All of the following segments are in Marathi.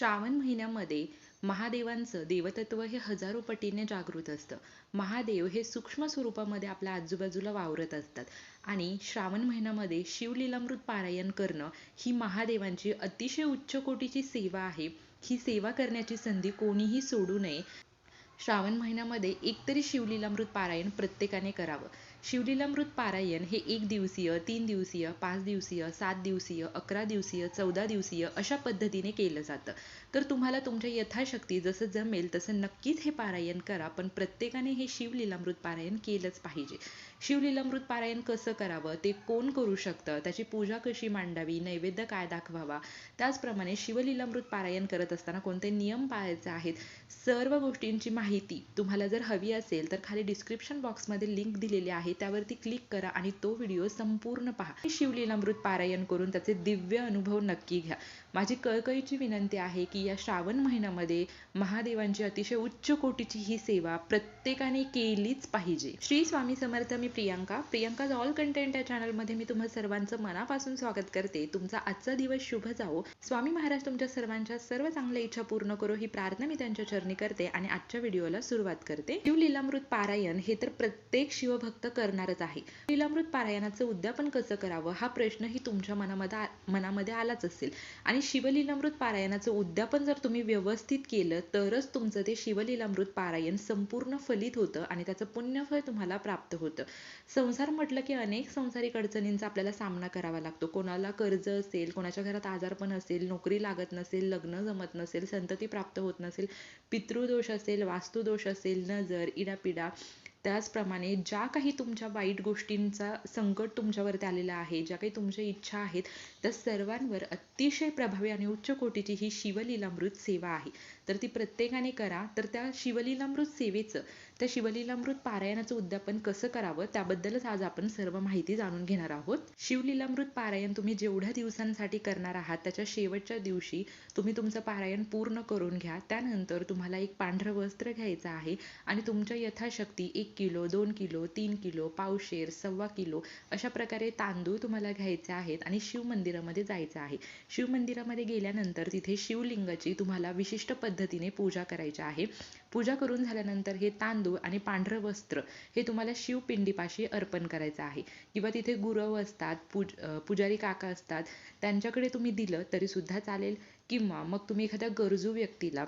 श्रावण महिन्यामध्ये महादेवांचं देवतत्व हे हजारो पटीने जागृत असतं. महादेव हे सूक्ष्म स्वरूपामध्ये आपल्या आजूबाजूला वावरत असतात. आणि श्रावण महिन्यामध्ये शिवलीलामृत पारायण करणं ही महादेवांची अतिशय उच्च कोटीची सेवा आहे. ही सेवा करण्याची संधी कोणीही सोडू नये. श्रावण महिन्यामध्ये एकतरी शिवलीलामृत पारायण प्रत्येकाने करावं. शिवलीलामृत पारायण हे एक दिवसीय तीन दिवसीय पाच दिवसीय सात दिवसीय अकरा दिवसीय चौदा दिवसीय अशा पद्धतीने केलं जातं. तर तुम्हाला तुमच्या यथाशक्ती जसं जमेल तसं नक्कीच हे पारायण करा पण प्रत्येकाने हे शिवलीलामृत पारायण केलंच पाहिजे. शिवलीलामृत पारायण कसं करावं ते कोण करू शकतं त्याची पूजा कशी मांडावी नैवेद्य काय दाखवावा त्याचप्रमाणे शिवलीलामृत पारायण करत असताना कोणते नियम पाळायचे आहेत सर्व गोष्टींची माहिती तुम्हाला जर हवी असेल तर खाली डिस्क्रिप्शन बॉक्समध्ये लिंक दिलेली आहे. त्यावरती क्लिक करा आणि तो व्हिडिओ संपूर्ण पहा. शिवलीलामृत पारायण करून त्याचे दिव्य अनुभव नक्की घ्या. माझी कळकळीची विनंती आहे की या श्रावण महिन्यामध्ये महादेवांची अतिशय उच्च कोटीची ही सेवा प्रत्येकाने केलीच पाहिजे. श्री स्वामी समर्थ मी प्रियांका. प्रियांका ऑल कंटेंट या चॅनलमध्ये मी तुम्हा सर्वांचं मनापासून स्वागत करते. तुमचा आजचा दिवस शुभ जाओ स्वामी महाराज तुमच्या सर्वांच्या सर्व चांगल्या इच्छा पूर्ण करो ही प्रार्थना मी त्यांच्या चरणी करते आणि आजच्या व्हिडिओला सुरुवात करते. शिवलीलामृत पारायण हे तर प्रत्येक शिवभक्त करणारच आहे. लीलामृत पारायणाचं उद्यापन कसं करावं हा प्रश्नही तुमच्या मनामध्ये मनामध्ये आलाच असेल. आणि आणि शिवलीलामृत पारायणाचं उद्यापन जर तुम्ही व्यवस्थित केलं तरच तुमचं ते शिवलीलामृत पारायण संपूर्ण फलित होतं आणि त्याचं पुण्यफळ तुम्हाला प्राप्त होतं. संसार म्हटलं की अनेक संसारिक अडचणींचा आपल्याला सामना करावा लागतो. कोणाला कर्ज असेल कोणाच्या घरात आजारपण असेल नोकरी लागत नसेल लग्न जमत नसेल संतती प्राप्त होत नसेल पितृदोष असेल वास्तुदोष असेल नजर इडापिडा त्याचप्रमाणे ज्या काही तुमच्या वाईट गोष्टींचा संकट तुमच्यावरती आलेला आहे ज्या काही तुमच्या इच्छा आहेत त्या सर्वांवर अतिशय प्रभावी आणि उच्च कोटीची ही शिवलीलामृत सेवा आहे. तर ती प्रत्येकाने करा. तर त्या शिवलीलामृत सेवेचं त्या शिवलीलामृत पारायणाचं उद्यापन कसं करावं त्याबद्दलच आज आपण सर्व माहिती जाणून घेणार आहोत. शिवलीलामृत पारायण तुम्ही जेवढ्या दिवसांसाठी करणार आहात त्याच्या शेवटच्या दिवशी तुम्ही तुमचं पारायण पूर्ण करून घ्या. त्यानंतर तुम्हाला एक पांढरं वस्त्र घ्यायचं आहे आणि तुमच्या यथाशक्ती एक एक किलो दोन किलो तीन किलो पावशेर सव्वा किलो अशा प्रकारे तांदूळ तुम्हाला घ्यायचे आहेत आणि शिव मंदिरामध्ये जायचं आहे. शिव मंदिरामध्ये गेल्यानंतर तिथे शिवलिंगाची तुम्हाला विशिष्ट पद्धतीने पूजा करायची आहे. पूजा करून झाल्यानंतर हे तांदूळ आणि पांढरं वस्त्र हे तुम्हाला शिवपिंडीपाशी अर्पण करायचं आहे. किंवा तिथे गुरव असतात पूज पुजारी काका असतात त्यांच्याकडे तुम्ही दिलं तरी सुद्धा चालेल. किंवा मग तुम्ही एखाद्या गरजू व्यक्तीला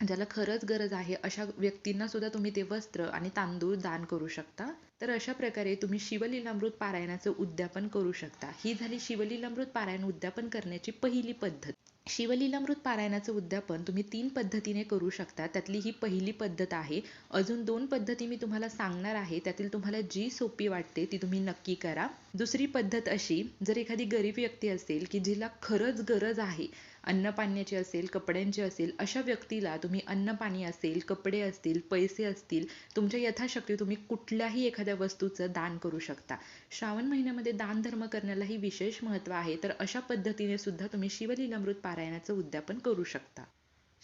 ज्याला खरंच गरज आहे अशा व्यक्तींना सुद्धा तुम्ही ते वस्त्र आणि तांदूळ दान करू शकता. तर अशा प्रकारे तुम्ही शिवलीलामृत पारायणाचं उद्यापन करू शकता. ही झाली शिवलीलामृत पारायण उद्यापन करण्याची पहिली पद्धत. शिवलीलामृत पारायणाचं उद्यापन तुम्ही तीन पद्धतीने करू शकता. त्यातली ही पहिली पद्धत आहे. अजून दोन पद्धती मी तुम्हाला सांगणार आहे. त्यातील तुम्हाला जी सोपी वाटते ती तुम्ही नक्की करा. दुसरी पद्धत अशी जर एखादी गरीब व्यक्ती असेल की जिला खरंच गरज आहे अन्नपाण्याची असेल कपड्यांची असेल अशा व्यक्तीला तुम्ही अन्नपाणी असेल कपडे असतील पैसे असतील तुमच्या यथाशक्ती तुम्ही कुठल्याही एखाद्या वस्तूचं दान करू शकता. श्रावण महिन्यामध्ये दान धर्म करण्यालाही विशेष महत्त्व आहे तर अशा पद्धतीने सुद्धा तुम्ही शिवलीलामृत पारायणाचं उद्यापन करू शकता.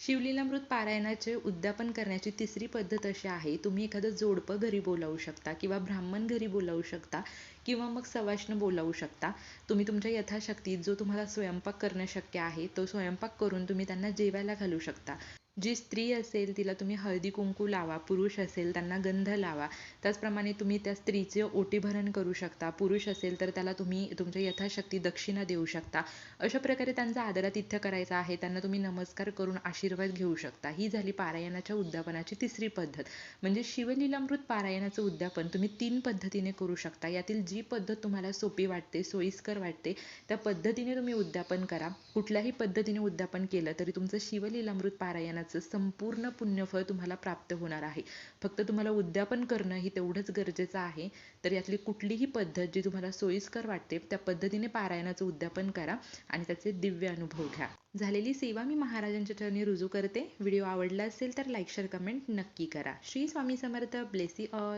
शिवलीलामृत पारायणाचे उद्यापन करण्याची तिसरी पद्धत अशी आहे तुम्ही एखादं जोडपं घरी बोलावू शकता किंवा ब्राह्मण घरी बोलावू शकता किंवा मग सवाष्ण बोलावू शकता. तुम्ही तुमच्या यथाशक्तीत जो तुम्हाला स्वयंपाक करणं शक्य आहे तो स्वयंपाक करून तुम्ही त्यांना जेवायला घालू शकता. जी स्त्री असेल तिला तुम्ही हळदी कुंकू लावा पुरुष असेल त्यांना गंध लावा त्याचप्रमाणे तुम्ही त्या स्त्रीचे ओटीभरण करू शकता पुरुष असेल तर त्याला तुम्ही तुमच्या यथाशक्ती दक्षिणा देऊ शकता. अशा प्रकारे त्यांचा आदरातिथ्य करायचा आहे त्यांना तुम्ही नमस्कार करून आशीर्वाद घेऊ शकता. ही झाली पारायणाच्या उद्यापनाची तिसरी पद्धत. म्हणजे शिवलीलामृत पारायणाचं उद्यापन तुम्ही तीन पद्धतीने करू शकता. यातील जी पद्धत तुम्हाला सोपी वाटते सोयीस्कर वाटते त्या पद्धतीने तुम्ही उद्यापन करा. कुठल्याही पद्धतीने उद्यापन केलं तरी तुमचं शिवलीलामृत पारायण संपूर्ण पुण्यफळ तुम्हाला प्राप्त होणार आहे. फक्त तुम्हाला उद्यापन करणं ही तेवढंच गरजेचं आहे. तर यातली कुठलीही पद्धत जी तुम्हाला सोयीस्कर वाटते त्या पद्धतीने पारायणाचं उद्यापन करा आणि त्याचे दिव्य अनुभव घ्या. झालेली सेवा मी महाराजांच्या चरणी रुजू करते. व्हिडिओ आवडला असेल तर लाईक शेअर कमेंट नक्की करा. श्री स्वामी समर्थ. Bless all